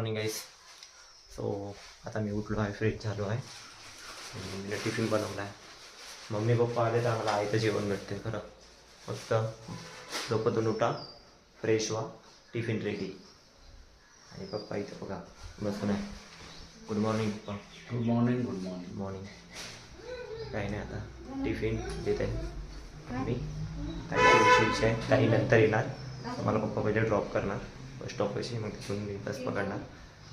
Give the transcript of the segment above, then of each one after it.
Morning guys so आता मी उठलो आहे फ्रेश झालो आहे. मम्मीने टिफिन बनवला आहे. मम्मी पप्पा आले तर आम्हाला आईचं जेवण भेटते खरं. फक्त झोपतून उठा. फ्रेश व्हा. टिफिन रेडी आणि पप्पा इथं बघा. बसून आहे. गुड मॉर्निंग पप्पा. Good morning good morning morning काही नाही आता. टिफिन देत. आहे मी. काही थोडीशी आहे काही नंतर येणार. मला पप्पा पहिले ड्रॉप करणार. बस स्टॉपपाशी मग तिथून मी बस पकडणार.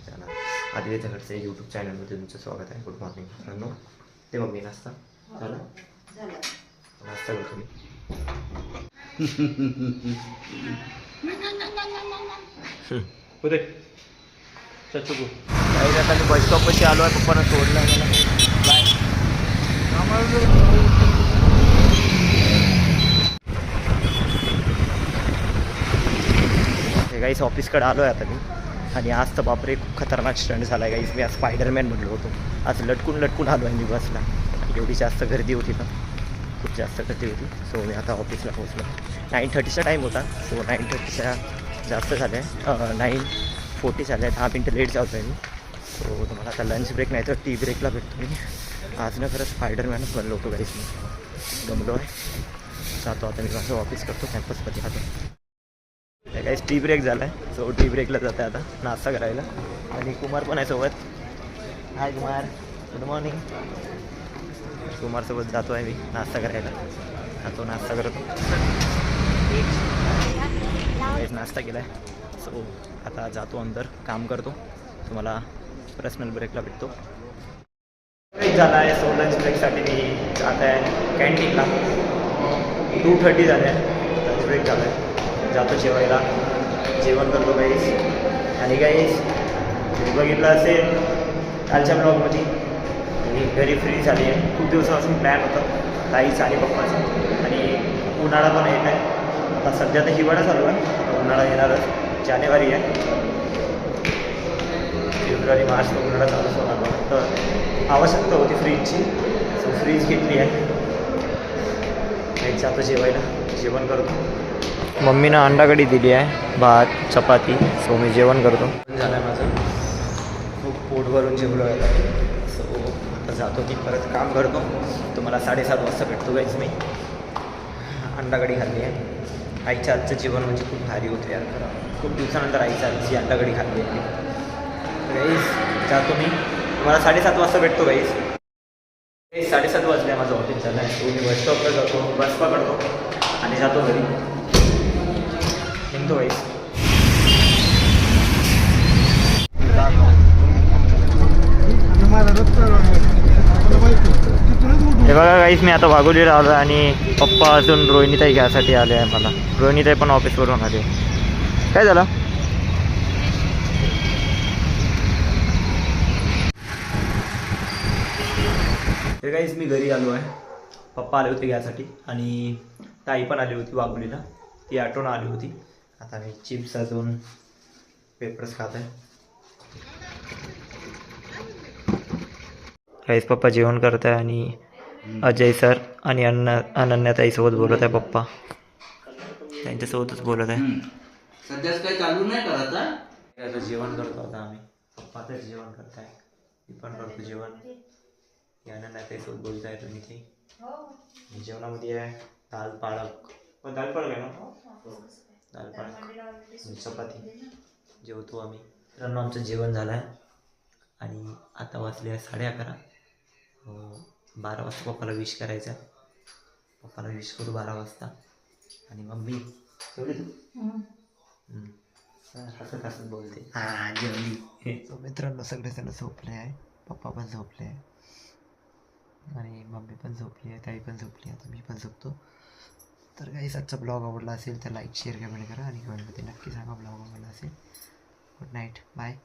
जाणार आधी घरचं यूट्यूब चॅनलमध्ये तुमचं स्वागत आहे. गुड मॉर्निंग मित्रांनो. ते मम्मी नाश्ता. झालं? नाश्ता करतो मी पुरे चचुकू काही आता मी बस स्टॉपपाशी आलो आहे पप्पानं सोडलं आहे. मला बाय. गाईस ऑफिसकडे आलो आहे आता मी. आणि आज तर बापरे खूप खतरनाक स्टंट झाला आहे गाईस मी आज स्पायडरमॅन म्हणलो होतो. आज लटकून लटकून आलो आहे मी बसला. एवढी जास्त गर्दी होती ना. खूप जास्त गर्दी होती. सो मी आता ऑफिसला पोहोचलो. नाईन थर्टीचा टाईम होता. सो नाईन थर्टीच्या जास्त झाले नाईन फोर्टी झाले दहा मिनटं लेट जातो आहे मी. सो तुम्हाला आता लंच ब्रेक नाही तर टी ब्रेकला भेटतो मी. आज ना खरंच स्पायडरमॅनच बनलो होतो गाईस मी. जमलो आहे. जातो आता मी माझं ऑफिस करतो कॅम्पसमध्ये राहतो. काहीच टी ब्रेक झाला आहे सो टी ब्रेकला जाते आता नाश्ता करायला. आणि कुमार पण आहे सोबत. हाय कुमार. गुड मॉर्निंग कुमारसोबत जातो आहे मी नाश्ता करायला. जातो नाश्ता करतो. नाश्ता केला आहे सो आता जातो अंदर काम करतो. तुम्हाला पर्सनल ब्रेकला भेटतो. ब्रेक झाला आहे सो लंच ब्रेकसाठी मी जात आहे कॅन्टीनला टू थर्टी झाले. आहे लंच ब्रेक झाला आहे जातो जेवायला. जेवण करतो गाईस आणि गाईस तुम्ही बघितलं असेल कालच्या ब्लॉगमध्ये मी घरी फ्री झाली आहे. खूप दिवसापासून प्लॅन होतं ताईचा आणि पप्पाचा. आणि उन्हाळा पण येत आहे. आता सध्या तर हिवाळा चालू आहे. आता उन्हाळा येणारच. जानेवारी आहे. फेब्रुवारी मार्च तर उन्हाळा चालूच होणार. तर आवश्यकता होती फ्रीजची सो फ्रीज घेतली आहे. जातो जेवायला. जेवण करतो. मम्मीनं अंडाकडी दिली आहे भात चपाती. सो मी जेवण करतो. झालं आहे माझं. खूप पोट भरून जेवलो आहे सो आता जातो मी परत काम करतो. तुम्हाला साडेसात वाजता भेटतो गाईच मी. अंडाकडी खाल्ली आहे. आईच्या आजचं जेवण म्हणजे खूप भारी होतं यार खरं. खूप दिवसानंतर आईच्या आजची अंडाकडी खाल्ली आहे. गाईस जातो मी. तुम्हाला साडेसात वाजता भेटतो गाईस गाईस साडेसात वाजले माझं ऑफिस झालं आहे सो मी बस स्टॉपला जातो बस पकडतो आणि जातो घरी. गाईस हे बघा काहीच मी आता वाघोलीला आलो आणि पप्पा अजून रोहिणीताई घ्यायसाठी आले आहे मला. रोहिणीताई पण ऑफिसवरून आले काय झालं? हे काहीच मी घरी आलो आहे. पप्पा आले होते घ्यायसाठी आणि ताई पण आली होती वाघोलीला. ती आठवण आली होती. आता मी चिप्स अजून पेपर्स खात आहे. काहीच पप्पा जेवण करत आहे आणि अजय सर आणि अन्न अनन्याताईसोबत बोलत आहे पप्पा. त्यांच्यासोबतच बोलत आहे. सध्याच काही चालू नाही करत हा? आता जेवण करतो आता आम्ही. पप्पा तर जेवण करत आहे. मी पण करतो जेवण. हे अनन्याताईसोबत बोलत आहे तुम्ही ते. आणि जेवणामध्ये आहे. दाल पालक. पण दाल पालक आहे ना? चपाती. जेवतो आम्ही. मित्रांनो आमचं जेवण झालं आहे आणि आता वाजले आहे साडे अकरा. अं, बारा वाजता पप्पाला विश करायचं. पप्पाला विश करू बारा वाजता. आणि मम्मी हम्म. हसत हसत बोलते. हा जेवली. मित्रांनो सगळेजण झोपले आहे. पप्पा पण झोपले आहे. आणि मम्मी पण झोपली आहे. ताई पण झोपली आहे. आता मी पण झोपतो. तर काही आजचा ब्लॉग आवडला असेल तर लाईक शेअर कमेंट करा. आणि कमेंटमध्ये नक्की सांगा ब्लॉग आवडला असेल. Good night bye